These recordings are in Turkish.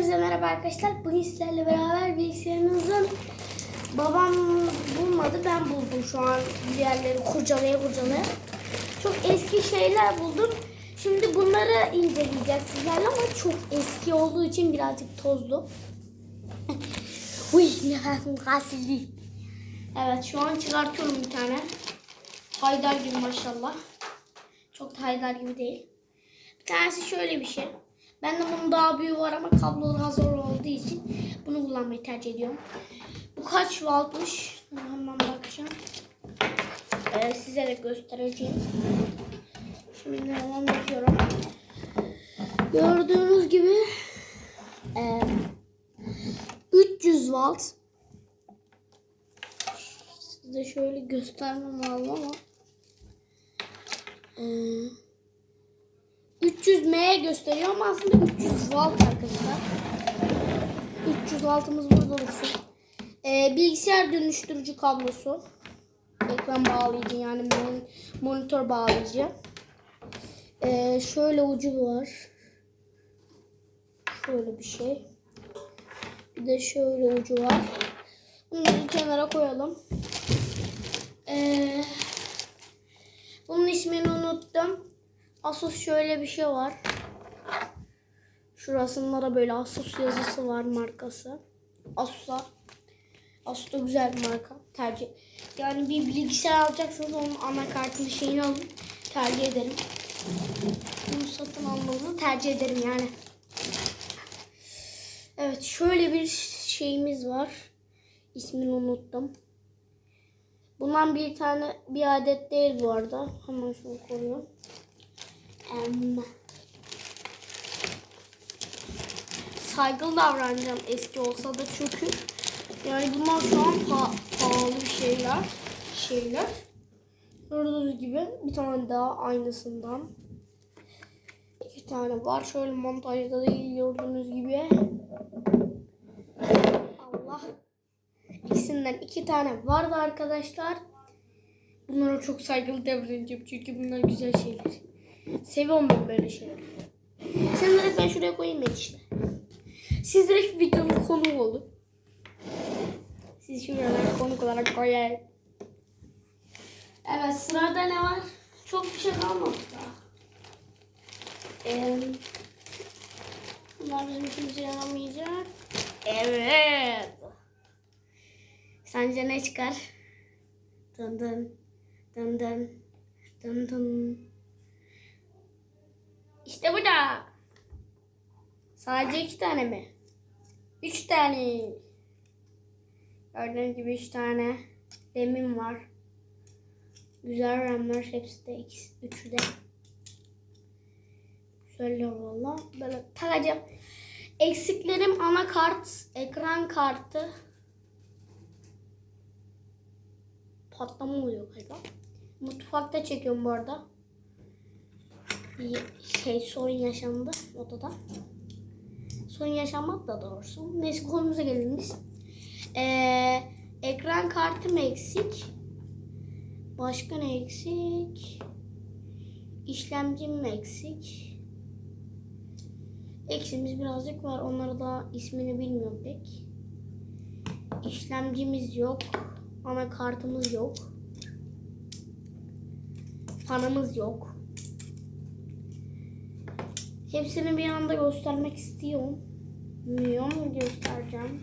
Herkese merhaba arkadaşlar. Bugün sizlerle beraber bilgisayarınızın babam bulmadı. Ben buldum şu an diğerleri kurcalaya kurcalaya. Çok eski şeyler buldum. Şimdi bunları inceleyeceğiz sizlerle ama çok eski olduğu için birazcık tozlu. Uy ne kasildi. Evet şu an çıkartıyorum bir tane. Haydar gibi maşallah. Çok da Haydar gibi değil. Bir tanesi şöyle bir şey. Bende bunun daha büyüğü var ama kabloları hazır olduğu için bunu kullanmayı tercih ediyorum. Bu kaç wattmış? Hemen bakacağım. Ee, size de göstereceğim. Şimdi hemen bakıyorum. Gördüğünüz gibi e, 300 watt. Size şöyle göstermem lazım ama e, 300 M gösteriyor ama aslında 300 volt arkadaşlar. 300 voltumuz burada dursun. Ee, bilgisayar dönüştürücü kablosu. Ekran bağlayıcı yani mon- monitör bağlayıcı. Ee, şöyle ucu var. Şöyle bir şey. Bir de şöyle ucu var. Bunları kenara koyalım. Ee, bunun ismini unuttum. Asus şöyle bir şey var. Şurasında da böyle Asus yazısı var markası. Asus'a. Asus da güzel bir marka. Tercih. Yani bir bilgisayar alacaksanız onun anakartını şeyini alın. Tercih ederim. Bunu satın almanızı tercih ederim yani. Evet şöyle bir şeyimiz var. İsmini unuttum. Bundan bir tane bir adet değil bu arada. Hemen şunu koyuyorum. Em, saygılı davranacağım eski olsa da çünkü yani bunlar şu an pa- pahalı şeyler şeyler. Gördüğünüz gibi bir tane daha aynısından iki tane var. Şöyle montajda değil gördüğünüz gibi. Allah. İkisinden iki tane vardı arkadaşlar. Bunlara çok saygılı davranacağım çünkü bunlar güzel şeyler Seviyorum ben böyle şeyleri. Sen direkt ben şuraya koyayım ben işte. Siz direkt videonun konuğu olun. Siz şuraya konuk olarak koyayım. Evet sırada ne var? Çok bir şey kalmadı daha. Ee, bunlar bizim işimize yaramayacak. Evet. Sence ne çıkar? Dın dın. Dın dın. Dın dın. İşte bu da. Sadece iki tane mi? Üç tane. Gördüğünüz gibi üç tane demim var. Güzel RAM'ler hepsi de ikisi, üçü de. Şöyle valla böyle takacağım. Eksiklerim anakart, ekran kartı. Patlama oluyor galiba. Mutfakta çekiyorum bu arada bir şey sorun yaşandı odada. Sorun yaşanmadı da doğrusu. Neyse konumuza gelelim. Ee, ekran kartım eksik. Başka ne eksik? İşlemcim eksik. Eksimiz birazcık var. Onları da ismini bilmiyorum pek. İşlemcimiz yok. Anakartımız yok. Fanımız yok. Hepsini bir anda göstermek istiyorum. Milyon göstereceğim.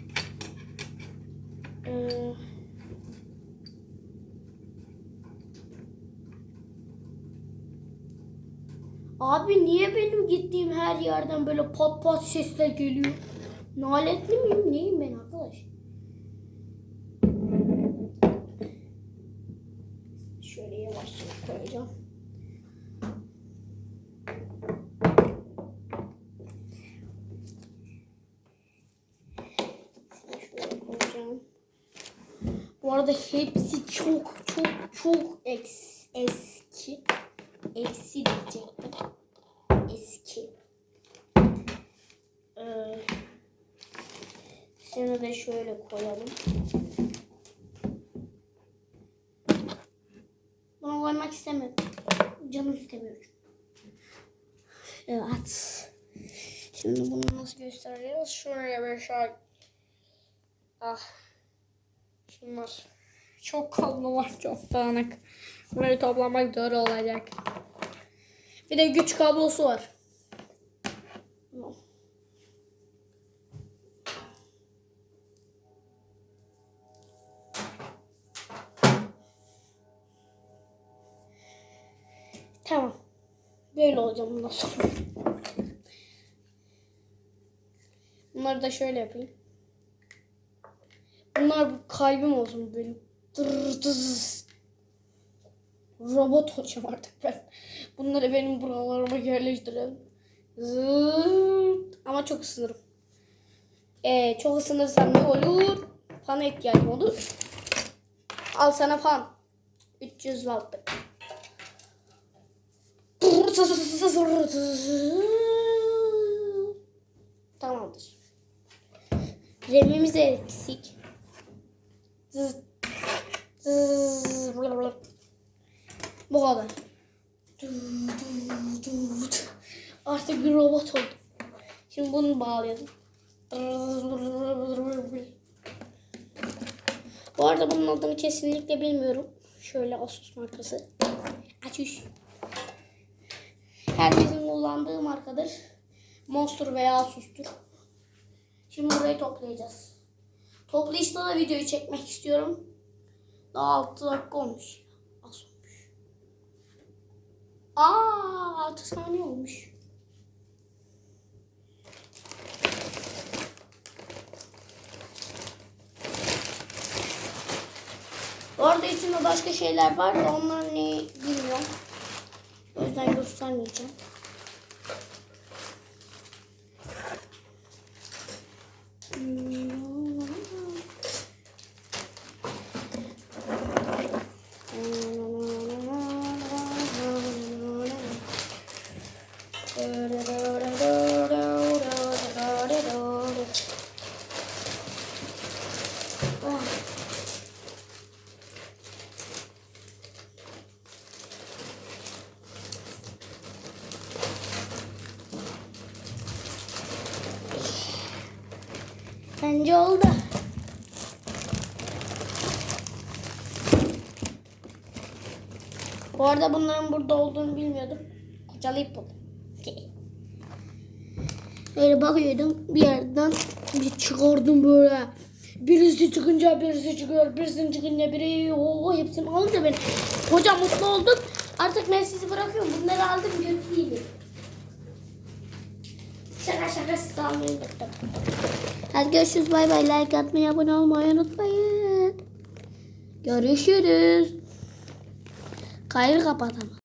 Ee, Abi niye benim gittiğim her yerden böyle pat pat sesler geliyor? Naletli miyim? Neyim ben arkadaş? Şöyle yavaşça koyacağım. Şöyle koyacağım. Bu arada hepsi çok çok çok eks, eski. Diyecektim. Eski. Ee, şunu da şöyle koyalım. Bunu koymak istemedim. Canım istemiyor. Evet. Şimdi bunu nasıl göstereceğiz? Şuraya bir şey. Ah. Şunlar. Çok kablo var. Çok dağınık. Bunları toplamak zor olacak. Bir de güç kablosu var. Tamam. Böyle olacağım bundan sonra. Bunları da şöyle yapayım. Bunlar kalbim olsun benim. Robot olacağım artık ben. Bunları benim buralarıma yerleştirelim. Zıt. Ama çok ısınırım. Ee, çok ısınırsam ne olur? Fana ihtiyacım olur. Al sana fan. 300 wattlık. Tamamdır. Remimiz eksik. Blablabla. Bu kadar. Artık bir robot oldum. Şimdi bunu bağlayalım. Bu arada bunun adını kesinlikle bilmiyorum. Şöyle Asus markası. Asus. Herkesin kullandığı markadır. Monster veya Asus'tur. Şimdi burayı toplayacağız. Toplayışta da videoyu çekmek istiyorum. Daha 6 dakika olmuş. Az olmuş. Aa 6 saniye olmuş. Bu arada içinde başka şeyler var da onlar ne bilmiyorum. O yüzden göstermeyeceğim. Bence oldu. Bu arada bunların burada olduğunu bilmiyordum. Kocalayıp buldum. Böyle bakıyordum bir yerden bir çıkardım böyle. Birisi çıkınca birisi çıkıyor, birisi çıkınca biri o hepsini alınca ben koca mutlu oldum. Artık ben sizi bırakıyorum. Bunları aldım götüreyim. Şaka şaka sizi almayı. Hadi görüşürüz. Bay bay. Like atmayı, abone olmayı unutmayın. Görüşürüz. Kayır kapat ama.